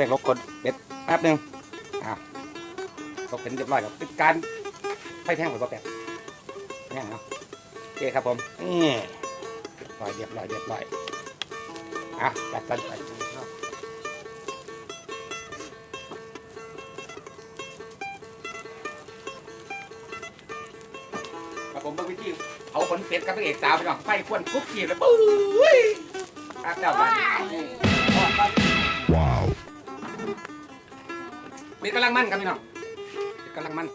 ป้งลบกดเบ็ดแป๊บนึงอ้าวลบเป็นเรียบร้อยแล้วเป็นการไฟแท่งหรือว่าแป๊บแท่งเนาะโอเคครับผมนี่เรียบร้อยเรียบร้อยเรียบร้อยอะจัดกันไปครับผมเบิ่งวิธีเอาผลเป็ดกับพระเอกสาวไปก่อนไฟควนคุกกี้เลยปุ้ยครับแล้วไป เป็ดกำลังมันครับพี่น้องเป็ดกำลังมัน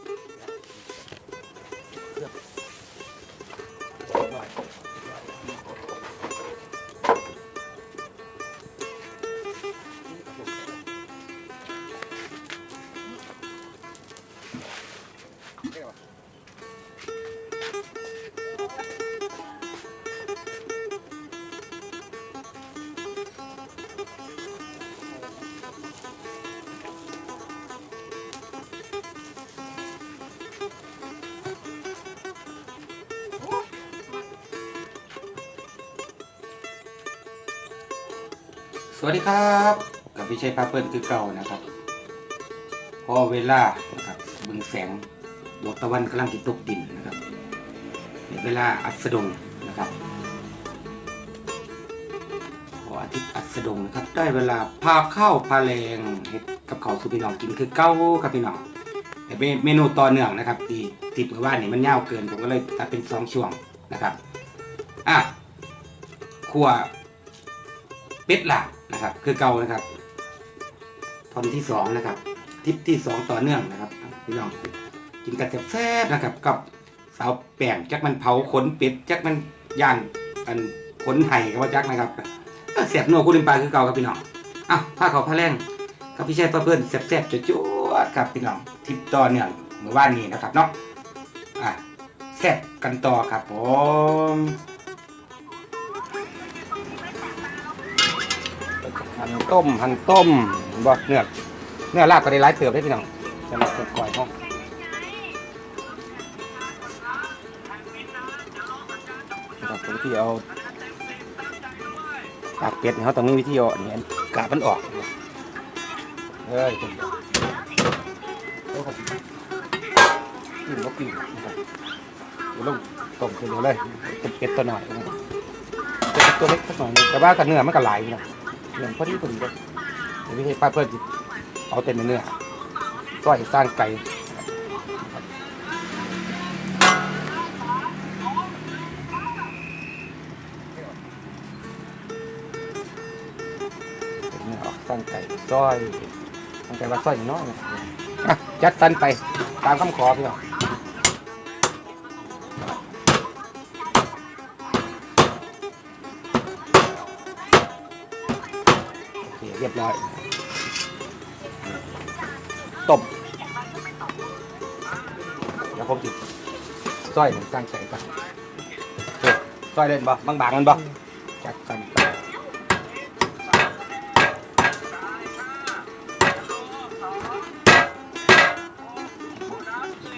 สวัสดีครับกับพี่ชัยพาเปิลคือเก่านะครับ พอเวลานะครับเบึงแสงดวงตะวันกำลังติดตกดินนะครับในเวลาอัสดงนะครับพออาทิตย์อัสดงนะครับ ได้เวลาพาข้าวพาแรงเห็ดกับเขาวสู่พี่น้องกินคือเก้าครับพี่น้องแต่เมนูต่อเนื่องนะครับที่ติดเมื่อวานนี่มันยาวเกินผมก็เลยตัดเป็นสองช่วงนะครับอะครัวเป็ดหลาบ นะครับ คือเก่านะครับตอนที่สองนะครับทริปที่สองต่อเนื่องนะครับพี่น้องกินกันแซ่บๆนะครับ กับสาวแป้งจักมันเผาขนเป็ดจักมันย่างอันขนไห่ก็ว่าจักนะครับเออแซ่บนัวคู่ดินปลาคือเก่าครับพี่น้องอะผ้าขาวผ้าแรงกับพี่ชายป้าเพื่อนแซ่บๆจุ๊ดๆครับพี่น้องทริปต่อเนื่องเมื่อวานนี้นะครับเนาะอะแซ่บกันต่อครับผม หั่นต้มหั่นต้มบ่เนื้อเนื้อลาบก็ได้หลายเติบได้พี่น้องสำหรับเปิดก่อยห้องนะครับผมที่เอาปากเป็ดเขาต้องมีวิธีเอาอันนี้กาบมันออกเฮ้ยคุณเดี๋ยวครับกินบ่กินนะครับเดี๋ยวลงต้มเดี๋ยวเลยเป็นเป็ดตัวหน่อยนะครับเป็ดตัวเล็กสักหน่อยแต่ว่ากับเนื้อมันก็หลายนะ เหมือนพอดีพอดีเลยเดี๋ยวพี่ให้ป้าเพื่อนสิเอาเต็มเนื้อก้อยสร้างไก่เนื้อออกสร้างไก่ซอยสร้างไก่ว่าซอยน้อยนะอะจัดสันไปตามคำขอพี่น้อง โอเคเรียบร้อยต้มแล้วผมจิซอยสร้างไก่ก่อนโอเคซอยเล่นบ่บางๆมันบ่จัดสันไป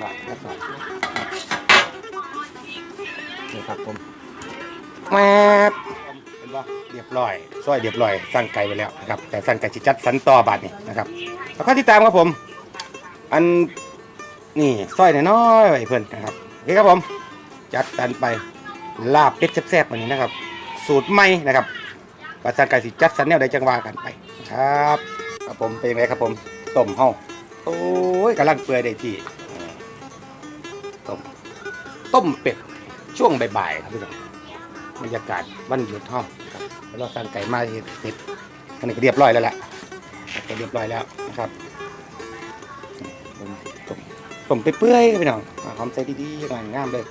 บ่แล้วก็นี่ครับผมแมบเป็นบ่เรียบร้อย ซอยเรียบร้อยสั่งไก่ไปแล้วนะครับแต่สั่งไก่จิจัดสันต่อบาทนี่นะครับแล้วก็ติดตามครับผม อันนี่ซอยน้อยๆไว้เพื่อนนะครับโอเคครับผม จัดกันไปลาบเป็ดแซ่บๆวันนี้นะครับ สูตรใหม่นะครับกระสังไก่สิจัดสันแนวใดจังว่ากันไปครับครับผมเป็นยังไงครับผมต้มห้องโอ้ยกำลังเปื่อยได้ที่ต้มต้มเป็ดช่วงบ่ายๆครับพี่น้อง บรรยากาศวันหยุดห้องครับแล้วเราสั่งไก่มาเห็ดเป็ดอันนี้ก็เรียบร้อยแล้วแหละก็เรียบร้อยแล้วนะครับต้มไปเปื่อยๆพี่น้องหอมใจดีๆหน่อยงามเลย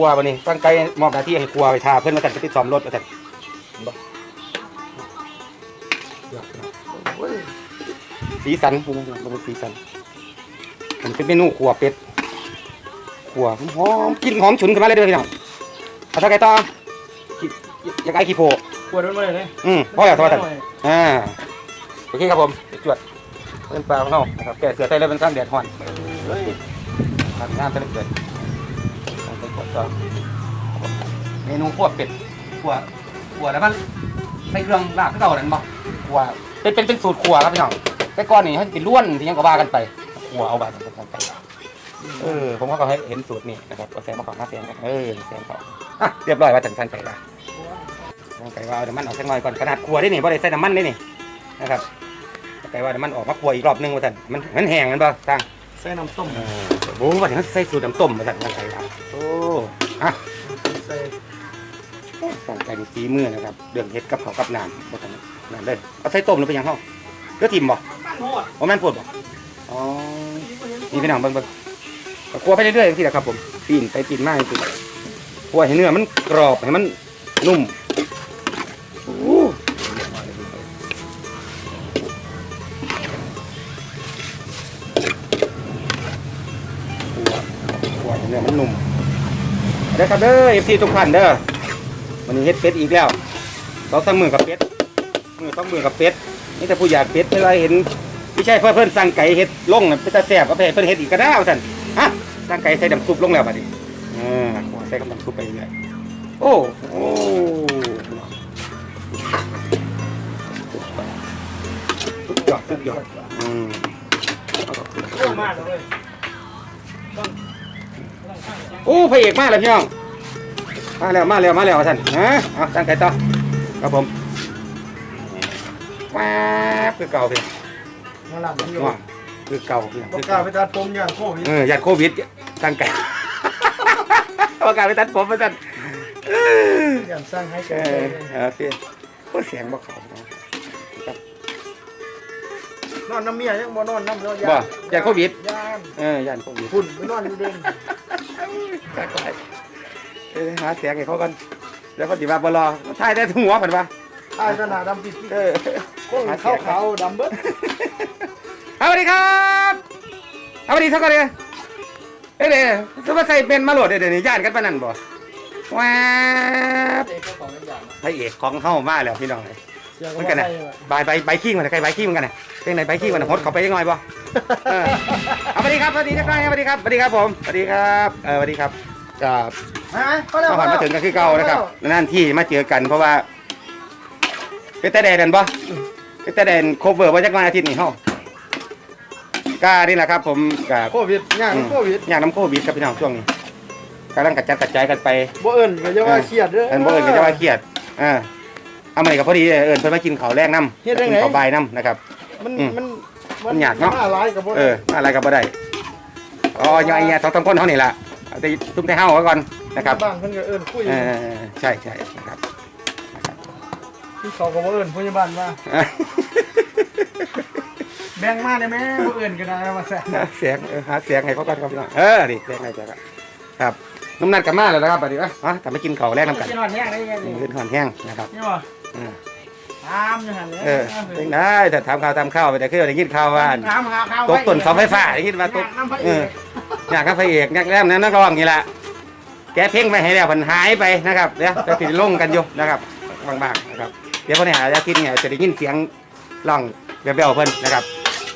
รัววันนี้ตั้งใจมอบหน้าที่ให้ครัวไปทาเพื่อนมาแต่งไปติดซ้อมรถมาแต่งเห็นบ่โอ้ยสีสันดูดูดูสีสันมันเป็นเมนูครัวเป็ดครัวหอมกลินหอมฉุนขึ้นมาเลยเด้อพี่น้องเอาเท่าไก่ต่อขี้อยากไอ้ขี้โพปวดมันเลยอืมพ่ออยากทอดแต่งอ่าโอเคครับผมจวดเป็นปลาของเรานะครับแกะเสือไทยแล้วเป็นข้างแดดห่อนเฮ้ยทำงานเป็นเกิดต้องไป กดต่อเมนูขั่วเป็ดขั่วขั่วแล้วมันใส่เครื่องลาบที่เรานั่นบ่ขั่วเป็นเป็นเป็นสูตรขั่วครับพี่น้องแต่ก่อนนี่เขาจะเป็นล้วนที่ยังก็ว่ากันไปขั่วเอาไปเป็นกันไปเออผมก็ให้เห็นสูตรนี่นะครับเอาแซมมาก่อนมาแซมกันเออแซมเขาอะเรียบร้อยว่าจังสันไปละไก่ว่าเอาน้ำมันออกสักหน่อยก่อนขนาดครัวได้นี่บ่ได้ใส่น้ำมันได้นี่นะครับไก่ว่าน้ำมันออกมาครัวอีกรอบนึงว่าท่านมันมันแห้งมันบ่ต่าง ใส่น้ำต้มเออโอ้ว่าถึงใส่สูตรน้ำต้มมาท่านไก่ว่าโอ้อะใส่สั่งไก่มีฝีมือนะครับเรื่องเฮ็ดกับเขาวกับน้ำบ่ท่านนั่นเลยเอาใส่ต้มหรือเป็นหยังเฮาเลือทิมบ่โคตรโอ้แม่นปวดบ่อ๋อนี่พี่น้องเบิ่งเบิ่งก็ครัวไปเรื่อยๆจังซี่แหละครับผมปีนไปปีนมาจังซี่ครัวให้เนื้อมันกรอบให้มันนุ่ม หัวเนื้อมันนุ่มเด้อครับเด้อเอฟซีทุกท่านเด้อวันนี้เฮ็ดเป็ดอีกแล้วเราสองมือกับเป็ดมือสองมือกับเป็ดนี่แต่ผู้อยากเป็ดเวลาเห็นไม่ใช่เพื่อนเพื่อนสั่งไก่เฮ็ดลงน่ะเป็นตาแซ่บก็ไปเพื่อนเฮ็ดอีกก็ได้เอาท่านฮะสั่งไก่ใส่น้ำซุปลงแล้วบัดนี้เออใส่กับน้ำซุปไปเรื่อยโอ้โอ้สุดยอดสุดยอดอืมเยอะมากเลย โอ้พระเอกมาแล้วพี่น้องมาแล้วมาแล้วมาแล้วท่านฮะเอาตั้งใจต่อครับผมแป๊บคือเก่าพี่มาหลับมันอยู่ว่าคือเก่าพี่น้องปคืระอกาเก่าศไปตัดผมอย่างโควิดเออยัดโควิดตั้งไก่ประกาศไปตัดผมมาท่านเออ อย่างสร้างให้เอเกิอดเออพี่โอ้เสียงบ่เขาเนาะนอนน้ำเมียยังบ่นอนน้ำเราบ่ยัดโควิด ยานเออยันโควิด ฝุ่นไปนอนอยู่เด่น ตักไปเออหาเสียงให้เขากันแล้วก็ดีว่าบ่รอถ่ายได้ทั้งหัวเพิ่นว่าตายสนาดำปิดเออโค้งขาวขาวดำเบิ้ลเอาสวัสดีครับเอาสวัสดีสักก่อนเลยเอ้ยเดี๋ยวจะมาใส่เป็นมาโหลดเดี๋ยวนี้ญาติกันปานนั่นบ่แวบเด็กก็ของกันอย่างพระเอกของเข้ามาแล้วพี่น้องเลยเสียก็มันไม่กันได้นะใบใบใบขี้มันนะใครใบขี้มันกันนะเป็นไหนใบขี้มันนะฮดเขาไปยังไงบ่ เออเอาสวัสดีครับสวัสดีจักหน่อยสวัสดีครับสวัสดีครับผมสวัสดีครับเออสวัสดีครับกับมาก็แล้วมาผ่านมาถึงกันคือเก่านะครับนั่นที่มาเจอกันเพราะว่าเป็นแต่แดนบ่เป็นแต่แดนโคเวอร์ว่าจักวันอาทิตย์นี้เฮาก็นี่แหละครับผมกับโควิดงานโควิดอย่างน้ำโควิดครับพี่น้องช่วงนี้กำลังกระจัดกระจายกันไปบ่เอิญก็จะว่าเครียดเด้อ อันบ่เอิญก็จะว่าเครียดอ่าเอามานี่ก็พอดีเอิญเพิ่นมากินข้าวแรกน้ำเฮ็ดจักิงได๋ข้าวบ่ายน้ำนะครับ มันอืม มัน มันยากเนาะหร้ายกับบ่เอได้ออะไรก็บ่ได้อ๋อย่างไอ้เนี่ยสองสามคนเท่านี้ล่ะเอาแต่ตุ้มแต่เฮาไว้ก่อนนะครับบ้านเพิ่นก็เอิญคุยเออใช่ใช่นะครับ ที่เขาก็บ่เอิญผู้ใหญ่บ้านว่าแบ่งมาได้แม่บ่เอิญก็ได้ว่าแซ่เสียงเออหาเสียงให้เขาก่อนครับพี่น้องเออดิเสียงให้เจ้าครับครับน้ำนัดกันมาแล้วนะครับบัดนี้ว่าอ๋อแต่ไม่กินข้าวแรกน้ำกันกินนอนแห้งได้ยังไงนี่ขึ้นหอนแห้งนะครับนี่บ่เออ ถามอยู่หั่นแหละเออเป็นได้แต่ถามข่าวตามข่าวไปแต่คือได้ยินข่าวว่าถามหาข่าวตกต้นเสาไฟฟ้าได้ยินว่าตกน้ำพระเอเออ กอยากกับพระเอกอยากแล้วนั้นนักร้องนี่แหละแกเพ่งไปให้แล้วมันหายไปนะครับเดี๋ยวจะติดลงกันอยู่นะครับบางๆนะครับเดี๋ยวพอในหาอาทิตย์เนี่ยจะได้ยินเสียงร้องแว่วๆเพิ่นนะครับ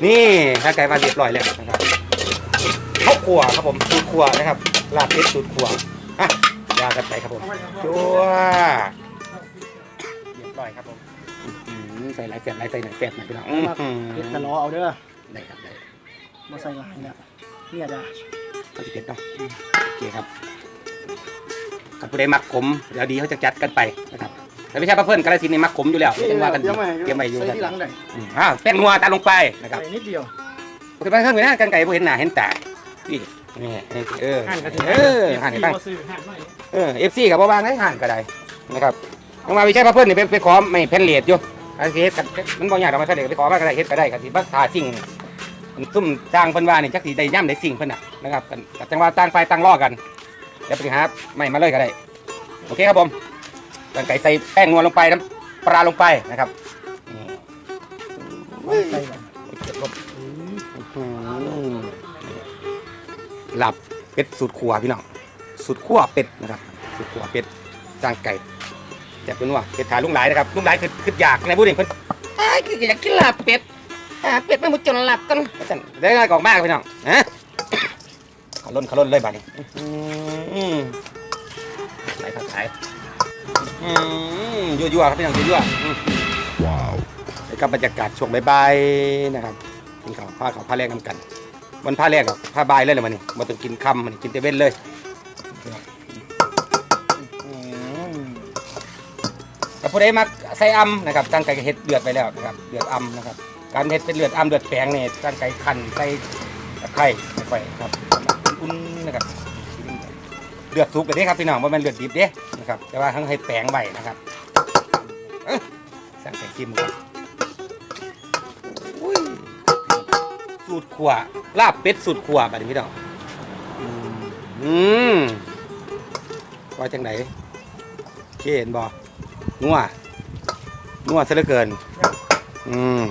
นี่ถ้าไก่มาเรียบร้อยแล้วนะครับข้าวคั่วครับผมสูตรคั่วนะครับลาบเป็ดสูตรคั่วอะยากันไปครับผมชัวเรียบร้อยครับผมอื้อหือ ใส่หลายแสบหลายใส่หน่อยแสบหน่อยพี่น้องอื้อหือเฮ็ดตะลอเอาเด้อได้ครับได้บ่ใส่หลายเนี่ยเนี่ยจ้ะเขาจะเก็บเนาะโอเคครับถ้าผู้ใดมักขมเดี๋ยวดีเขาจะจัดกันไปนะครับแต่ไม่ใช่พระเพื่อนกาลสินธุ์นี่มักขมอยู่แล้วไม่ต้องว่ากันดีเตรียมไว้อยู่ใส่กันที่หลังได้อืมอ้าวแป้งนัวตาลงไปนะครับใส่นิดเดียวโอเคไปเครื่องมือหน้ากันไก่บ่เห็นหน้าเห็นตาพี่นี่เออหั่นกระเออหั่นให้ไปบ่ซื้อหั่นหน่อยเออเอฟซีกับบ่บางให้หั่นก็ได้นะครับยังมาวิชัยพระเพื่อนนี่ไปไปขอไม่แผ่นเลดอยู่ ไอันที่เฮ็ดกันมันบ่ยากดอกมาแผ่นเลดไปขอมาก็ได้เฮ็ดก็ได้ครับที่บักทาสิ่งซุ่มจ้างเพิ่นว่านี่จักสิได้ย่ำได้สิ่งเพิ่นน่ะนะครับกันจังว่าต่างฝ่ายต่างรอกันเดี๋ยวไปหาไม่มาเลยก็ได้ โอเคครับผมตั้งไก่ใส่แป้งนวลลงไปน้ำปลาลงไปนะครับนี่ใส่ละเก็บลบหลับเป็ดสูตรขัวพี่น้องสูตรขัวเป็ดนะครับสูตรขัวเป็ดจ้างไก่ แจกเป็นว่าเป็ดขายลุงหลายนะครับลุงหลายคือคืออยากในผู้เด็กเพิ่นไอ้ายคืออยากกินลาบเป็ดหาเป็ดไม่หมดจนหลับกันอาจารย์ได้ง่ายกว่ามากพี่น้องฮะขล้นขล้นเลยบ้านี้อื้อหือไหนครับขายอืมยั่วๆครับพี่น้องยั่วๆอืมแล้วก็บรรยากาศช่วงบ่ายๆนะครับกินข้าวผ้าขาวผ้าแรกนำกันวันผ้าแรกกับผ้าบายเลยเลยมันนี่มาต้องกินค่ำมันนี่กินเตเว้นเลย ผู้ใดมักใส่อ่ำนะครับตั้งไก่เห็ดเดือดไปแล้วนะครับเดือดอ่ำนะครับ การเห็ดเป็นเลือดอ่ำเลือดแปลงเนี่ยตั้งไก่ขันใส่ตะไคร้ไปครับอุ่นๆนะครับเลือดสุกเลยเด้ครับพี่น้องว่ามันเลือดดิบเด้นะครับแต่ว่าทั้งให้แปลงไว้นะครับเอ้ยสั่งไก่จิ้มก่อนอุ้ยสูตรขัวลาบเป็ดสูตรขวบัดนี้พี่น้องอืมอืมว่าจังไหนเคเห็นบ่ นัวนัวซะเหลือเกิน อืม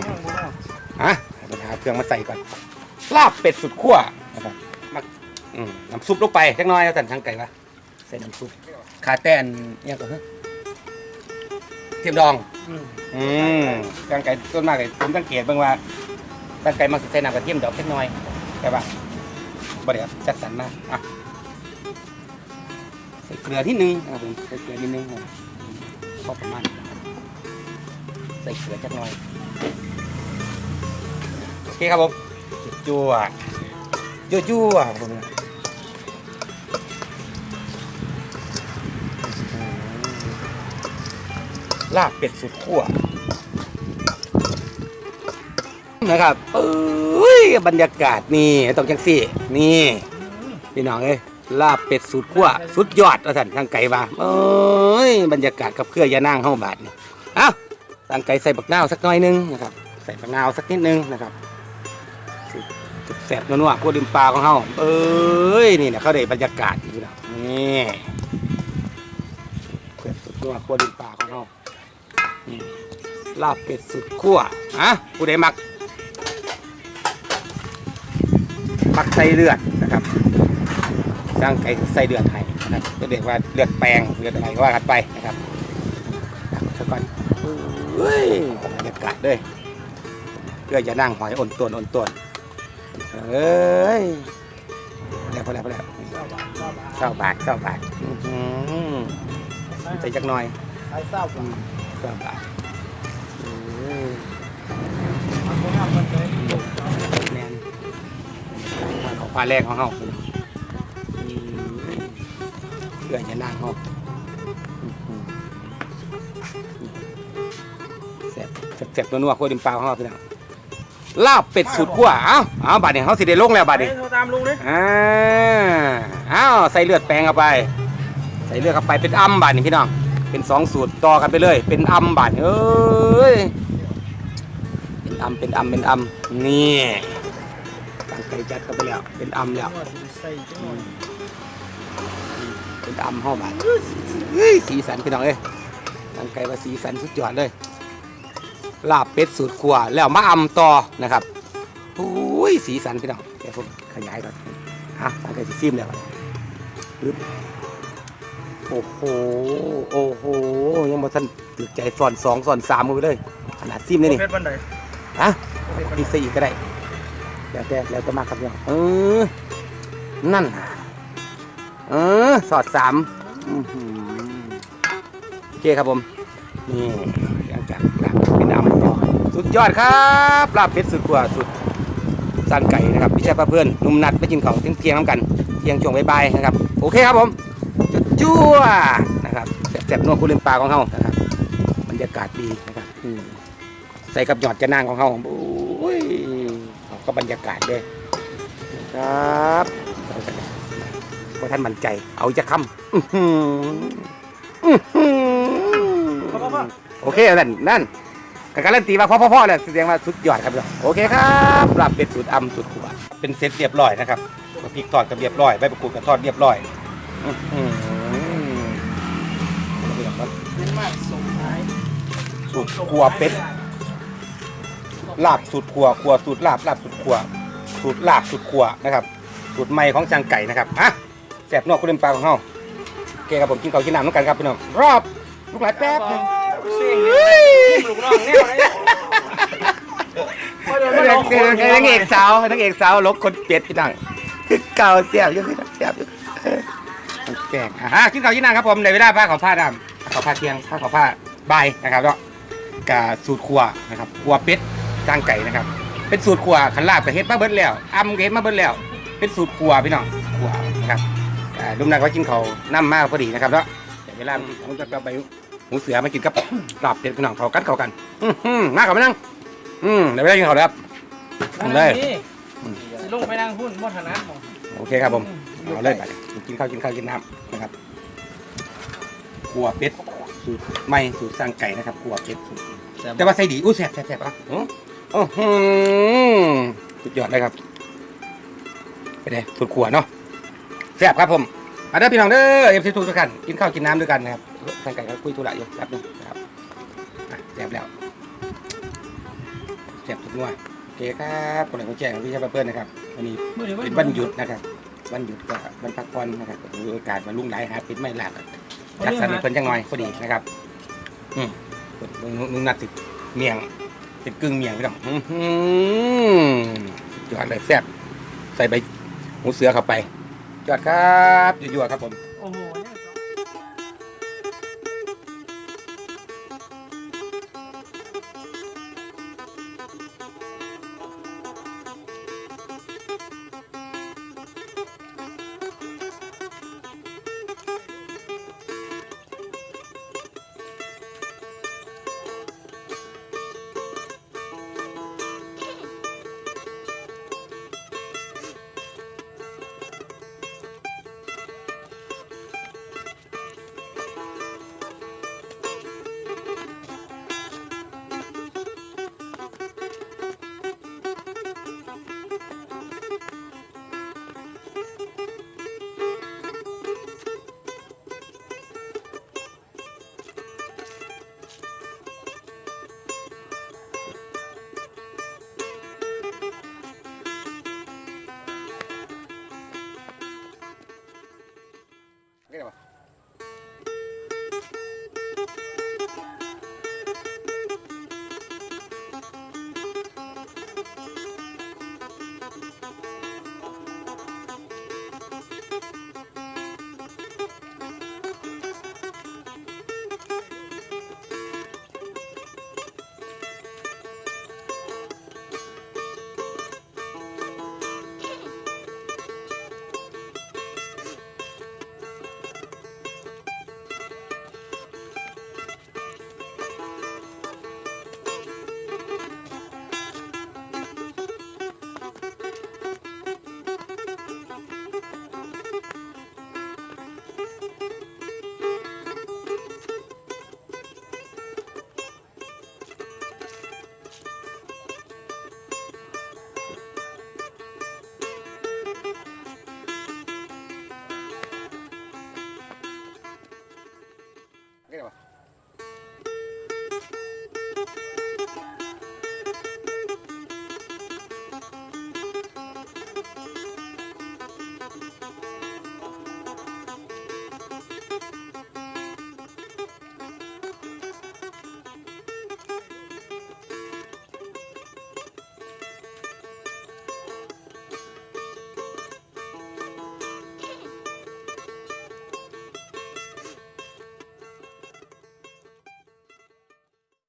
อะให้ไปหาเครื่องมาใส่ก่อนลาบเป็ดสุดขั่วนะครับมาอืมน้ำซุปลงไปจักหน้อยแล้วสั่นทางไก่ปะใส่น้ำซุปขาแต้นเนี่ยก่อนเถอะเทียมดองอืมอืมตั้งไก่ต้นมากเลยผมสังเกตเบ้างว่าตั้งไก่มักสิใส่น้ำกระเทียมดอกเล็กน้อยใช่ปะบ่ได้ครับจัดสรรมาอะใส่เกลือที่นึงนะครับผมใส่เกลือนิดนึงนะครับ พอประมาณใส่เกลือจักหน่อยโอเคครับผมจั่วจั่วจั่วครับผมลาบเป็ดสุดขั้วนะครับเอ้ยบรรยากาศนี่ต้องจังสี่ นี่ พี่น้องเอ้ย ลาบเป็ดสูตรขั้วสุดยอดว่าสันทางไก่ว่าเอ้ยบรรยากาศกับเครือยานั่งเข้าบาทนี่เอ้าทางไก่ใส่บักนาวสักหน่อยหนึงนะครับใส่บักนาวสักนิดนึงนะครับสุดแสบนัวๆพวกดิมปลาของเขาเอ้ยนี่นะเขาได้บรรยากาศพี่น้องนี่เผ็ดสุดนัวพวกดิมปลาของเขาลาบเป็ดสุดขั้วอะผู้ใดมักปักใส่เลือดนะครับ สร้างไก่ใส่เลือดไทยนะครับก็เรียกว่าเลือดแปลงเลือดอะไรก็ว่ากันไปนะครับสักก่อนเฮ้ยบรรยากาศเลยเพื่อจะนั่งหอยอ่อนตัวอ่อนตัวเอ้ยพอแล้วพอแล้วพอแล้วเก้าบาทเก้าบาทอือใส่จักหน่อยเศร้าปลาเก้าบาทเออเอานเอาคนเลยแมนของปลาแรกของเขา เพื่อจะนั่งเขาแซ่บแซ่บๆนัวๆขั้วดิมปลาของเขาพี่น้องลาบเป็ดสูตรขั้วเอ้าเอ้าบาดนี้เขาสิได้ลงแล้วบาดนี้ โทรตามลุงเลยอ่าเอ้าใส่เลือดแปลงเข้าไป ใส่เลือดเข้าไปเป็นอ่ำบาดนี้พี่น้อง เป็นสองสูตรต่อกันไปเลย เป็นอ่ำบาดนี้เอ้ย เป็นอ่ำเป็นอ่ำเป็นอ่ำนี่ตั้งใจจัดเข้าไปแล้ว เป็นอ่ำแล้ว ว่าสิใส่จังหน่อย เป็นอ่ำห้าบาทเฮ้ยสีสันพี่น้องเอ้ยตั้งใจว่าสีสันสุดยอดเลย ลาบเป็ดสูตรครัวแล้วมาอ่ำต่อนะครับโอ้ยสีสันพี่น้องเดี๋ยวผมขยายก่อนอะตั้งใจสิซิมแล้วก่อนปึ๊บโอ้โหโอ้โหยังบ่ทันตึกใจสอนสองสอนสามมือเลยขนาดซิมเลยนี่เพชรบันไดฮะเพชรบันไดอีกซะอีกก็ได้แล้วแต่แล้วแต่มากครับเนี่ยเออนั่นน่ะ เออ สอดสามโอเคครับผม นี่หลังจากลาบเป็นดำสุดยอดครับลาบเป็ดสุดกว่าสุดสันไก่นะครับพี่ชายเพื่อนหนุ่มนัดไปกินของเที่ยงน้ำกันเที่ยงช่วงบ่ายๆนะครับ โอเคครับผมจุดจั่วนะครับแซ่บๆนัวคุณลืมปลาของเขานะครับบรรยากาศดีนะครับใส่กับหยอดจะนางของเขาโอ้ยเขาก็บรรยากาศเลยครับ พอท่านมั่นใจ เอาจะคำอื้อหืออื้อหือพ่อพ่อพ่อโอเคนั่นนั่นก็การันตีว่าพ่อๆๆเลยแสดงว่าสุดยอดครับพี่น้องโอเคครับลาบเป็ดสูตรอำสูตรขวเป็นเซตเรียบร้อยนะครับพริกทอดก็เรียบร้อยใบมะกรูดก็ทอดเรียบร้อยอื้อหือเป็นมากส่งท้ายสูตรครัวเป็ดลาบสูตรครัวครัวสูตรลาบลาบสูตรครัวสูตรลาบสูตรครัวนะครับ สูตรใหม่ของจางไก่นะครับอะแซ่บนอกคุณเล่นปลาของเฮาโอเคครับผมกินข้าวกินน้ำน้ำกันครับพี่น้องรอบลูกหลานแป๊บหนึงเสียงนี่ลูกน้องแนวไหนพอเดี๋ยวมาลนัองงคนเอกสาวนังเอกสาวลกคนเป็ดพี่น้องคือเก่าเสียบอยู่คือเสียบอยู่เออแกงอะฮะกินข้าวกินน้ำครับผมในเวลาผ้าของผ้าดำขอผ้าเที่ยงผ้าขอผ้าบ่ายนะครับเนาะกับสูตรครัวนะครับครัวเป็ดจางไก่นะครับ เป็นสูตรครัวขันลาบกับเฮ็ดมาเบิดแล้วอ้ำก็เฮ็ดมาเบิดแล้ว เป็นสูตรครัวพี่น้องครัวนะครับ อ่าลุงนักว่ากินเขาวน้ำมากพอดีนะครับเนาะแต่เวลาผมจะไปหูเสือมากินกับ ลาบเป็ดพี่น้องเขากันเขากัน อื้อหือมากับมานั่ง อืมเดี๋ยวเวลากินเขาวแล้วครับเอาเลยนี่สิลงไปนั่งหุ้นบ่ถนัดบ่โอเคครับผม เอาเลยไปกินข้าวกินข้าวกินน้ำนะครับครัวเป็ดสูตรใหม่สูตรสร้างไก่นะครับครัวเป็ดสูตรแต่ว่าใส่ดีอู้แซ่บแซ่บแซ่บอะอื้อโอ้โหสุดยอดเลยครับไปเลยสูตรครัวเนาะแซ่บครับผมมาเด้อพี่น้องเด้อเอฟซีทุกท่านกินข้าวกินน้ำด้วยกันนะครับสร้างไก่ก็คุยธุระอยู่แป๊บนึงนะครับอะแซ่บแล้วแซ่บทุกนัวโอเคครับคนไหนคนแจ้งพี่ชายเพื่อนนะครับวันนี้มื้อนี้เป็นวันหยุดนะครับวันหยุดก็วันพักผ่อนนะครับก็ถือโอกาสมาลุ่งไหลหาปิดไม่หลักจัดสรรให้เพิ่นจังหน่อยพอดีนะครับอืมนุ่งนุ่งนัดติดเมียงติดกึ่งเมียงพี่น้องอื้อหือยอดเลยแซ่บใส่ใบหมูเสือเข้าไป ยอดครับยั่วๆครับผม